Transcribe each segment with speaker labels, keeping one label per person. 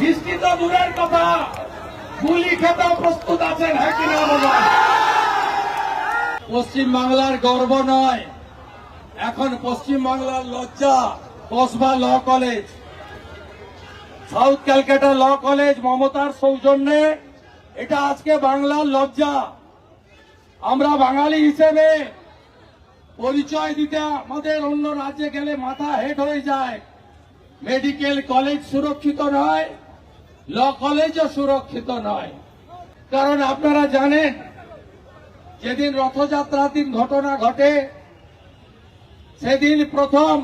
Speaker 1: বৃষ্টি দূরের কথা। গুলি খেতেও প্রস্তুত আছেন হ্যাঁ কিনা বাবা? পশ্চিম বাংলার গর্ব নয়। এখন পশ্চিম বাংলার লজ্জা, Kasba law college. South Calcutta law college মমতার সৌজন্যে, এটা আজকে বাংলার লজ্জা। আমরা বাঙালি হিসেবে পরিচয় দিতে আমাদের অন্য রাজ্যে গেলে মাথা হেট হয়ে যায়। মেডিকেল কলেজ সুরক্ষিত নয়। ল কলেজও সুরক্ষিত নয়। কারণ আপনারা জানেন, যেদিন রথযাত্রার দিন ঘটনা ঘটে, সেদিন প্রথম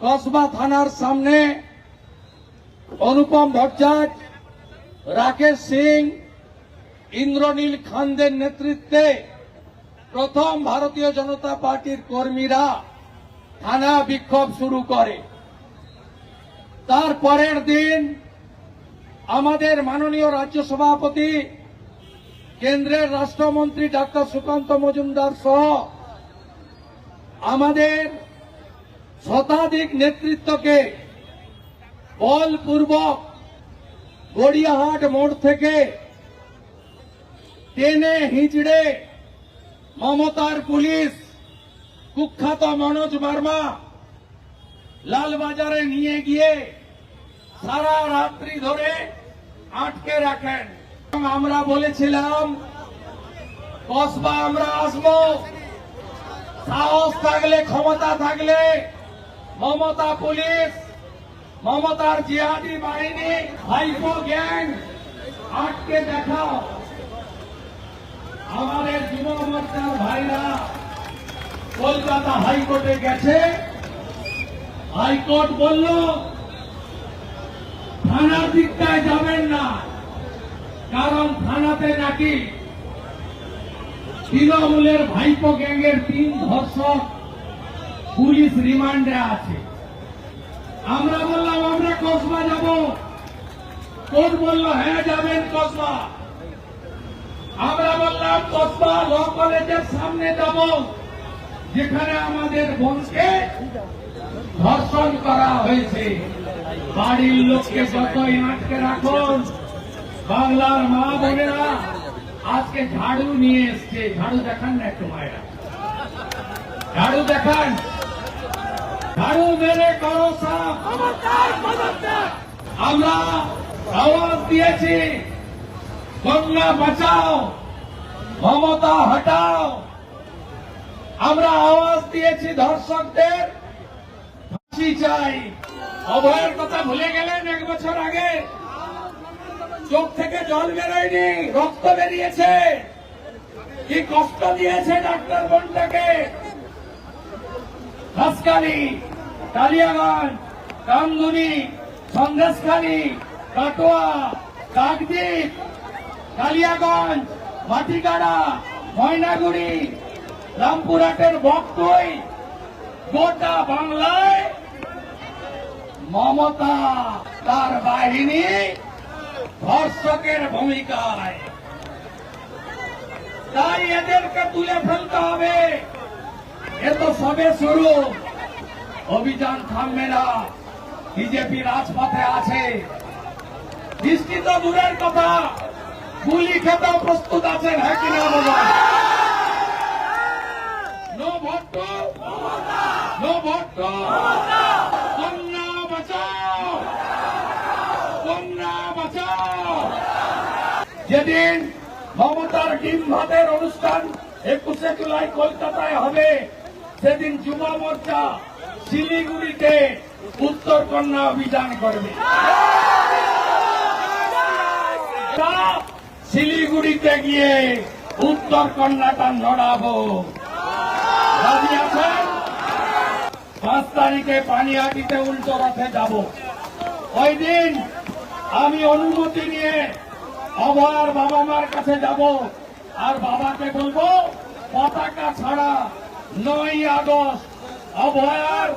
Speaker 1: কসবা থানার সামনে অনুপম ভট্টাচার্য, রাকেশ সিং, ইন্দ্রনীল খানদের নেতৃত্বে প্রথম ভারতীয় জনতা পার্টির কর্মীরা থানা বিক্ষোভ শুরু করে। তার পরের দিন আমাদের মাননীয় রাজ্য সভাপতি, কেন্দ্রের রাষ্ট্রমন্ত্রী ডাক্তার সুকান্ত মজুমদার সহ আমাদের শতাধিক নেতৃত্বকে বলপূর্বক গড়িয়াহাট মোড় থেকে টেনে হিজড়ে মমতার পুলিশ কুখ্যাত মনোজ বার্মা লালবাজারে নিয়ে গিয়ে সারা রাত্রি ধরে আটকে রাখেন। আমরা বলেছিলাম, কসবা আমরা আসব। সাহস থাকলে, ক্ষমতা থাকলে মমতা পুলিশ, মমতার জিহাদি বাহিনী হাইকো গ্যাং, আটকে দেখাও। আমাদের যুব মোর্চার ভাইরা কলকাতা হাইকোর্টে গেছে। হাইকোর্ট বলল থানার দিকটায় যাবেন না। কারণ থানাতে নাকি তৃণমূলের ভাইপো গ্যাংয়ের তিন ধর্ষক পুলিশ রিমান্ডে আছে। আমরা বললাম, আমরা কসবা যাব। কোর্ট বলল হ্যাঁ যাবেন কসবা। আমরা বললাম, কসবা ল কলেজের সামনে যাব, যেখানে আমাদের বোনকে ধর্ষণ করা হয়েছে। বাড়ির লোককে যতই আটকে রাখুন, বাংলার মা বোনেরা, আজকে ঝাড়ু নিয়ে এসছে। ঝাড়ু দেখান না একটু মায়েরা। ঝাড়ু দেখান। ঝাড়ু মেরে করো আমরা আওয়াজ দিয়েছি, গঙ্গা বাঁচাও, মমতা হটাও। আমরা আওয়াজ দিয়েছি ধর্ষকদের ফাঁসি চাই। অভয়ের কথা ভুলে গেলেন এক বছর আগে। চোখ থেকে জল বেরোয়নি, রক্ত বেরিয়েছে। কি কষ্ট দিয়েছে ডাক্তার বোনটাকে। হাসকালি কালিয়াগঞ্জ, কামদুনি, সন্দেশখালী, কাটোয়া, কাকদ্বীপ, কালিয়াগঞ্জ মাটিগাড়া ময়নাগুড়ি, রামপুরহাটের বক্তই গোটা বাংলায় মমতা তার বাহিনী ধর্ষকের ভূমিকায়। তাই এদেরকে তুলে ফেলতে হবে। এ তো সবে শুরু। অভিযান থামবে না। বিজেপি রাজপথে আছে। বৃষ্টি তো দূরের কথা। গুলি খেতেও প্রস্তুত আছেন হ্যাঁ কিনা বাবা no vote to no vote to কন্যা বাঁচাও কন্যা বাঁচাও যেদিন মমতার ডিম ভাতের অনুষ্ঠান একুশে জুলাই কলকাতায় হবে, সেদিন যুব মোর্চা শিলিগুড়িতে উত্তর কন্যা অভিযান করবে। শিলিগুড়িতে গিয়ে উত্তর কন্যাটা নড়াবো। পাঁচ তারিখে পানিহাটিতে উল্টো রথে যাব। ওই দিন আমি অনুমতি নিয়ে অভয়ার বাবা মার কাছে যাব। আর বাবাকে বলব, পতাকা ছাড়া নয় আগস্ট। অভয়ার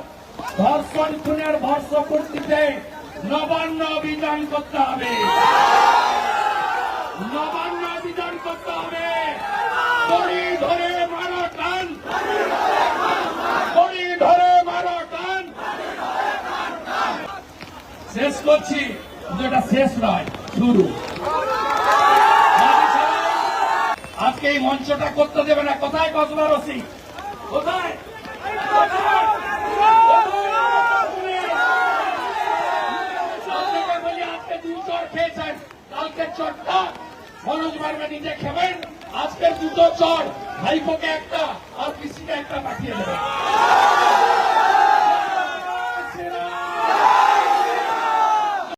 Speaker 1: ধর্ষণ, খুনের ভর্ষ বর্ষপূর্তিতে নবান্ন অভিযান করতে হবে। নবান্ন অভিযান করতে হবে। দড়ি ধরে মারো টান। দড়ি ধরে মারো টান। শেষ করছি। যেটা শেষ নয়, শুরু। আজকে এই মঞ্চটা করতে দেবে না। কোথায় কসবা রসি কোথায়? আজকে কালকে নিজে খেবেন আজকের দুটো চর। ভাইপোকে একটা আর পিসিকে একটা পাঠিয়ে দেবেন